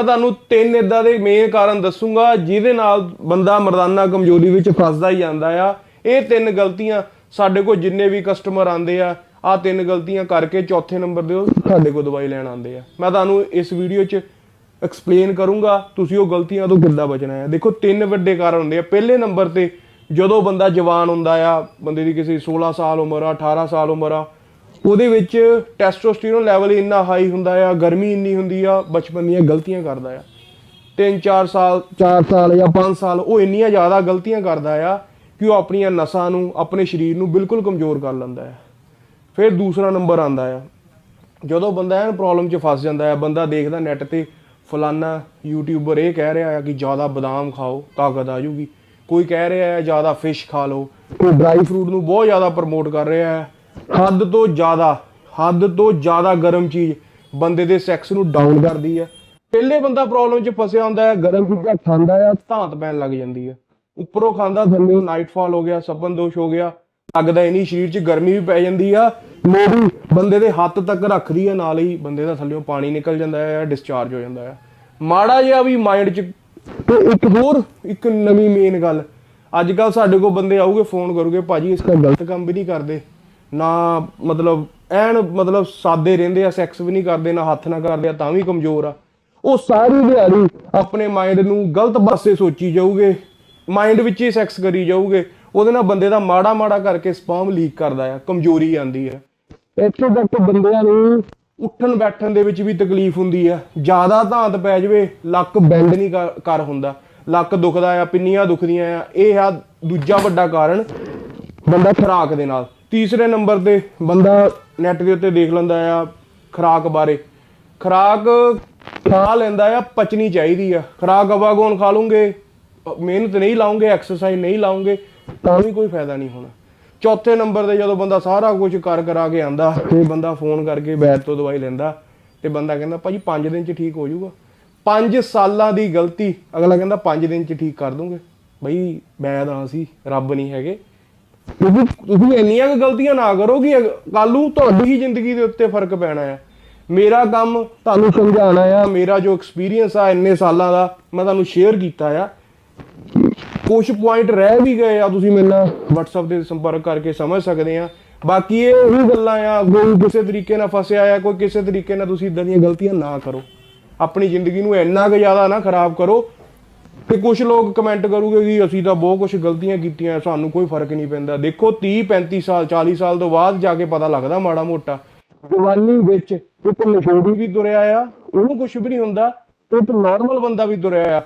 ਮੈਂ ਤੁਹਾਨੂੰ ਤਿੰਨ ਇਦਾਂ ਦੇ ਮੇਨ ਕਾਰਨ ਦੱਸੂਗਾ, ਜਿਹਦੇ ਨਾਲ ਬੰਦਾ ਮਰਦਾਨਾ ਕਮਜ਼ੋਰੀ ਵਿੱਚ ਫਸਦਾ ਹੀ ਜਾਂਦਾ ਆ। ਇਹ ਤਿੰਨ ਗਲਤੀਆਂ ਸਾਡੇ ਕੋਲ ਜਿੰਨੇ ਵੀ ਕਸਟਮਰ ਆਉਂਦੇ ਆ ਆ ਤਿੰਨ ਗਲਤੀਆਂ ਕਰਕੇ ਚੌਥੇ ਨੰਬਰ ਦੇ ਉਹ ਸਾਡੇ ਕੋਲ ਦਵਾਈ ਲੈਣ ਆਉਂਦੇ ਆ। ਮੈਂ ਤੁਹਾਨੂੰ ਇਸ ਵੀਡੀਓ 'ਚ ਐਕਸਪਲੇਨ ਕਰੂੰਗਾ, ਤੁਸੀਂ ਉਹ ਗਲਤੀਆਂ ਤੋਂ ਕਿੱਦਾਂ ਬਚਣਾ ਹੈ। ਦੇਖੋ, ਤਿੰਨ ਵੱਡੇ ਕਾਰਨ ਹੁੰਦੇ ਆ। ਪਹਿਲੇ ਨੰਬਰ ਤੇ ਜਦੋਂ ਬੰਦਾ ਜਵਾਨ ਹੁੰਦਾ ਆ, ਬੰਦੇ ਦੀ ਕਿਸੇ 16 ਸਾਲ ਉਮਰ ਆ 18 ਸਾਲ ਉਮਰ ਆ ਉਹਦੇ ਵਿੱਚ ਟੈਸਟੋਸਟੇਰੋਨ ਲੈਵਲ ਇੰਨਾ ਹਾਈ ਹੁੰਦਾ ਆ, ਗਰਮੀ ਇੰਨੀ ਹੁੰਦੀ ਆ, ਬਚਪਨ ਦੀਆਂ ਗਲਤੀਆਂ ਕਰਦਾ ਆ। 3-4 ਸਾਲ 4 ਸਾਲ ਜਾਂ 5 ਸਾਲ ਉਹ ਇੰਨੀਆਂ ਜ਼ਿਆਦਾ ਗਲਤੀਆਂ ਕਰਦਾ ਆ ਕਿ ਉਹ ਆਪਣੀਆਂ ਨਸਾਂ ਨੂੰ, ਆਪਣੇ ਸਰੀਰ ਨੂੰ ਬਿਲਕੁਲ ਕਮਜ਼ੋਰ ਕਰ ਲੈਂਦਾ ਹੈ ਫਿਰ ਦੂਸਰਾ ਨੰਬਰ ਆਂਦਾ ਆ। ਜਦੋਂ ਬੰਦਾ ਐਨ ਪ੍ਰੋਬਲਮ 'ਚ ਫਸ ਜਾਂਦਾ ਆ, ਬੰਦਾ ਦੇਖਦਾ ਨੈਟ ਤੇ ਫਲਾਨਾ ਯੂਟਿਊਬਰ ਇਹ ਕਹਿ ਰਿਹਾ ਆ ਕਿ ਜ਼ਿਆਦਾ ਬਦਾਮ ਖਾਓ, ਤਾਕਤ ਆ ਜੂਗੀ। ਕੋਈ ਕਹਿ ਰਿਹਾ ਹੈ ਜ਼ਿਆਦਾ ਫਿਸ਼ ਖਾ ਲਓ। ਕੋਈ ਡਰਾਈ ਫਰੂਟ ਨੂੰ ਬਹੁਤ ਜ਼ਿਆਦਾ ਪ੍ਰਮੋਟ ਕਰ ਰਿਹਾ ਹੈ ਹੱਦ ਤੋਂ ਜ਼ਿਆਦਾ, ਹੱਦ ਤੋਂ ਜ਼ਿਆਦਾ ਗਰਮ ਚੀਜ਼ ਬੰਦੇ ਦੇ ਸੈਕਸ ਨੂੰ ਡਾਊਨ ਕਰਦੀ ਹੈ ਪਹਿਲੇ ਬੰਦਾ ਪ੍ਰੋਬਲਮ 'ਚ ਫਸਿਆ ਹੁੰਦਾ ਹੈ, ਗਰਮ ਚੀਜ਼ਾਂ ਖਾਂਦਾ ਆ, ਧਾਂਤ ਪੈਣ ਲੱਗ ਜਾਂਦੀ ਹੈ ਉੱਪਰੋਂ ਖਾਂਦਾ, ਥੱਲੇ ਨਾਈਟਫਾਲ ਹੋ ਗਿਆ, ਸਪਨ ਦੋਸ਼ ਹੋ ਗਿਆ, ਲੱਗਦਾ ਹੀ ਨਹੀਂ, ਸਰੀਰ 'ਚ ਗਰਮੀ ਵੀ ਪੈ ਜਾਂਦੀ ਆ। ਲੋੜੀ ਬੰਦੇ ਦੇ ਹੱਥ ਤੱਕ ਰੱਖਦੀ ਆ, ਨਾਲ ਹੀ ਬੰਦੇ ਦਾ ਥੱਲੇੋਂ ਪਾਣੀ ਨਿਕਲ ਜਾਂਦਾ ਹੈ ਡਿਸਚਾਰਜ ਹੋ ਜਾਂਦਾ ਹੈ ਮਾੜਾ ਜਿਹਾ ਵੀ ਮਾਈਂਡ 'ਚ ਤੇ ਇੱਕ ਹੋਰ, ਇੱਕ ਨਵੀਂ ਮੇਨ ਗੱਲ। ਅੱਜ ਕੱਲ ਸਾਡੇ ਕੋਲ ਬੰਦੇ ਆਉਗੇ ਫੋਨ ਕਰੂਗੇ, ਭਾਜੀ, ਇਸ ਦਾ ਗਲਤ ਕੰਮ ਵੀ ਨਹੀਂ ਕਰਦੇ। ਨਾ ਮਤਲਬ, ਐਨ ਮਤਲਬ ਸਾਦੇ ਰਹਿੰਦੇ ਆ ਸੈਕਸ ਵੀ ਨਹੀਂ ਕਰਦੇ, ਨਾ ਹੱਥ ਨਾ ਕਰਦੇ ਆ, ਤਾਂ ਵੀ ਕਮਜ਼ੋਰ ਆ। ਉਹ ਸਾਰੀ ਦਿਹਾੜੀ ਆਪਣੇ ਮਾਈਂਡ ਨੂੰ ਗਲਤ ਪਾਸੇ ਸੋਚੀ ਜਾਊਗੇ ਮਾਈਂਡ ਵਿੱਚ ਹੀ ਸੈਕਸ ਕਰੀ ਜਾਊਗੇ, ਉਹਦੇ ਨਾਲ ਬੰਦੇ ਦਾ ਮਾੜਾ ਮਾੜਾ ਕਰਕੇ ਸਪਰਮ ਲੀਕ ਕਰਦਾ ਆ, ਕਮਜ਼ੋਰੀ ਆਂਦੀ ਆ। ਇੱਥੇ ਤੱਕ ਬੰਦਿਆਂ ਨੂੰ ਉੱਠਣ ਬੈਠਣ ਦੇ ਵਿੱਚ ਵੀ ਤਕਲੀਫ ਹੁੰਦੀ ਆ। ਜ਼ਿਆਦਾ ਧਾਂਤ ਪੈ ਜਾਵੇ, ਲੱਕ ਬੈਂਡ ਨਹੀਂ ਕਰ- ਕਰ ਹੁੰਦਾ। ਲੱਕ ਦੁਖਦਾ ਆ, ਪਿੰਨੀਆਂ ਦੁਖਦੀਆਂ ਆ, ਇਹ ਆ ਦੂਜਾ ਵੱਡਾ ਕਾਰਨ ਬੰਦਾ ਖੁਰਾਕ ਦੇ ਨਾਲ। ਤੀਸਰੇ ਨੰਬਰ ਤੇ ਬੰਦਾ ਨੈਟ ਦੇ ਉੱਤੇ ਦੇਖ ਲੈਂਦਾ ਆ ਖੁਰਾਕ ਬਾਰੇ। ਖੁਰਾਕ ਖਾ ਲੈਂਦਾ ਆ, ਪਚਣੀ ਚਾਹੀਦੀ ਆ। ਖੁਰਾਕ ਅਵਾਗੋਨ ਖਾ ਲੂੰਗੇ, ਮਿਹਨਤ ਨਹੀਂ ਲਾਉਂਗੇ ਐਕਸਰਸਾਈਜ਼ ਨਹੀਂ ਲਾਉਂਗੇ, ਤਾਂ ਵੀ ਕੋਈ ਫਾਇਦਾ ਨਹੀਂ ਹੋਣਾ। ਚੌਥੇ ਨੰਬਰ ਤੇ ਜਦੋਂ ਬੰਦਾ ਸਾਰਾ ਕੁਝ ਕਰ ਕਰਾ ਕੇ ਆਂਦਾ ਤੇ ਬੰਦਾ ਫੋਨ ਕਰਕੇ ਵੈਦ ਤੋਂ ਦਵਾਈ ਲੈਂਦਾ ਤੇ ਬੰਦਾ ਕਹਿੰਦਾ ਭਾਜੀ 5 ਦਿਨ ਚ ਠੀਕ ਹੋ ਜਾਊਗਾ 5 ਸਾਲਾਂ ਦੀ ਗਲਤੀ, ਅਗਲਾ ਕਹਿੰਦਾ 5 ਦਿਨ ਚ ਠੀਕ ਕਰ ਦੂੰਗੇ। ਬਈ, ਮੈਂ ਤਾਂ ਸੀ ਰੱਬ ਨਹੀਂ ਹੈਗੇ। ਤੁਸੀਂ ਤੁਸੀਂ ਇੰਨੀਆਂ ਕੁ ਗਲਤੀਆਂ ਨਾ ਕਰੋ ਕਿ ਕੱਲ ਨੂੰ ਤੁਹਾਡੀ ਹੀ ਜ਼ਿੰਦਗੀ ਦੇ ਉੱਤੇ ਫ਼ਰਕ ਪੈਣਾ ਹੈ ਮੇਰਾ ਕੰਮ ਤੁਹਾਨੂੰ ਸਮਝਾਉਣਾ ਆ, ਮੇਰਾ ਜੋ ਐਕਸਪੀਰੀਅੰਸ ਆ ਇੰਨੇ ਸਾਲਾਂ ਦਾ, ਮੈਂ ਤੁਹਾਨੂੰ ਸ਼ੇਅਰ ਕੀਤਾ ਆ। ਕੁਝ ਪੁਆਇੰਟ ਰਹਿ ਵੀ ਗਏ ਆ, ਤੁਸੀਂ ਮੇਰੇ ਨਾਲ WhatsApp ਤੇ ਸੰਪਰਕ ਕਰਕੇ ਸਮਝ ਸਕਦੇ ਆ। ਬਾਕੀ ਇਹ ਉਹੀ ਗੱਲਾਂ ਆ, ਕੋਈ ਕਿਸੇ ਤਰੀਕੇ ਨਾਲ ਫਸਿਆ ਆ, ਕੋਈ ਕਿਸੇ ਤਰੀਕੇ ਨਾਲ ਤੁਸੀਂ ਇਦਾਂ ਦੀਆਂ ਗਲਤੀਆਂ ਨਾ ਕਰੋ। ਆਪਣੀ ਜ਼ਿੰਦਗੀ ਨੂੰ ਇੰਨਾ ਕੁ ਜ਼ਿਆਦਾ ਨਾ ਖਰਾਬ ਕਰੋ ਤੇ ਕੁਝ ਲੋਕ ਕਮੈਂਟ ਕਰੂਗੇ ਕਿ ਅਸੀਂ ਤਾਂ ਬਹੁਤ ਕੁਝ ਗਲਤੀਆਂ ਕੀਤੀਆਂ, ਸਾਨੂੰ ਕੋਈ ਫ਼ਰਕ ਨਹੀਂ ਪੈਂਦਾ। ਦੇਖੋ 30 35 ਸਾਲ 40 ਸਾਲ ਤੋਂ ਬਾਅਦ ਜਾ ਕੇ ਪਤਾ ਲੱਗਦਾ ਮਾੜਾ ਮੋਟਾ। ਜਵਾਨੀ ਵਿੱਚ ਇੱਕ ਮਸ਼ਹੂਰੀ ਵੀ ਤੁਰਿਆ ਆ, ਉਹਨੂੰ ਕੁਝ ਵੀ ਨਹੀਂ ਹੁੰਦਾ, ਇੱਕ ਨਾਰਮਲ ਬੰਦਾ ਵੀ ਤੁਰਿਆ ਆ।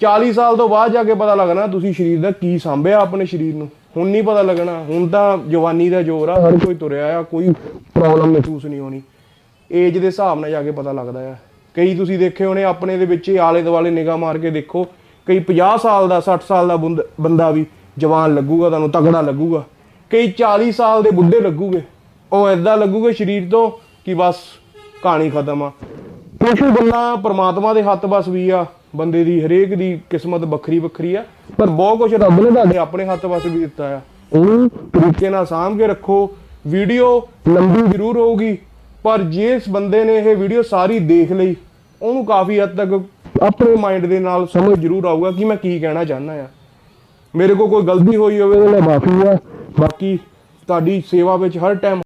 40 ਸਾਲ ਤੋਂ ਬਾਅਦ ਜਾ ਕੇ ਪਤਾ ਲੱਗਣਾ ਤੁਸੀਂ ਸਰੀਰ ਦਾ ਕੀ ਸੰਭਿਆ ਆਪਣੇ ਸਰੀਰ ਨੂੰ। ਹੁਣ ਨਹੀਂ ਪਤਾ ਲੱਗਣਾ, ਹੁਣ ਤਾਂ ਜਵਾਨੀ ਦਾ ਜ਼ੋਰ ਆ, ਹਰ ਕੋਈ ਤੁਰਿਆ ਆ, ਕੋਈ ਪ੍ਰੋਬਲਮ ਮਹਿਸੂਸ ਨਹੀਂ ਹੋਣੀ। ਏਜ ਦੇ ਹਿਸਾਬ ਨਾਲ ਜਾ ਕੇ ਪਤਾ ਲੱਗਦਾ ਆ। ਕਈ ਤੁਸੀਂ ਦੇਖੇ ਹੋਣੇ, ਆਪਣੇ ਦੇ ਵਿੱਚ ਆਲੇ ਦੁਆਲੇ ਨਿਗਾਹ ਮਾਰ ਕੇ ਦੇਖੋ ਕਈ 50 ਸਾਲ ਦਾ 60 ਸਾਲ ਦਾ ਬੰਦ- ਬੰਦਾ ਵੀ ਜਵਾਨ ਲੱਗੂਗਾ, ਤੁਹਾਨੂੰ ਤਗੜਾ ਲੱਗੂਗਾ। ਕਈ 40 ਸਾਲ ਦੇ ਬੁੱਢੇ ਲੱਗੂਗੇ। ਉਹ ਐਦਾਂ ਲੱਗੂਗੇ ਸਰੀਰ ਤੋਂ ਕਿ ਬਸ ਕਹਾਣੀ ਖਤਮ ਆ। ਕੁਝ ਗੱਲਾਂ ਪ੍ਰਮਾਤਮਾ ਦੇ ਹੱਥ ਬਸ ਵੀ ਆ, ਬੰਦੇ ਦੀ ਹਰੇਕ ਦੀ ਕਿਸਮਤ ਵੱਖਰੀ ਵੱਖਰੀ ਆ, ਪਰ ਬਹੁਤ ਕੁਝ ਰੱਬ ਨੇ ਤੁਹਾਡੇ ਆਪਣੇ ਹੱਥ ਵਸ ਵੀ ਦਿੱਤਾ ਆ। ਉਹਨੂੰ ਤਰੀਕੇ ਨਾਲ ਸਾਂਭ ਕੇ ਰੱਖੋ। ਵੀਡੀਓ ਲੰਬੀ ਜ਼ਰੂਰ ਹੋਊਗੀ, ਪਰ ਜਿਸ ਬੰਦੇ ਨੇ ਇਹ ਵੀਡੀਓ ਸਾਰੀ ਦੇਖ ਲਈ, ਉਹਨੂੰ ਕਾਫੀ ਹੱਦ ਤੱਕ ਆਪਣੇ ਮਾਈਂਡ ਦੇ ਨਾਲ ਸਮਝ ਜ਼ਰੂਰ ਆਊਗਾ ਕਿ ਮੈਂ ਕੀ ਕਹਿਣਾ ਚਾਹੁੰਦਾ ਆ ਮੇਰੇ ਕੋਲ ਕੋਈ ਗਲਤੀ ਹੋਈ ਹੋਵੇ ਤਾਂ ਮੈਂ ਮਾਫੀ ਆ। ਬਾਕੀ ਤੁਹਾਡੀ ਸੇਵਾ ਵਿੱਚ ਹਰ ਟਾਈਮ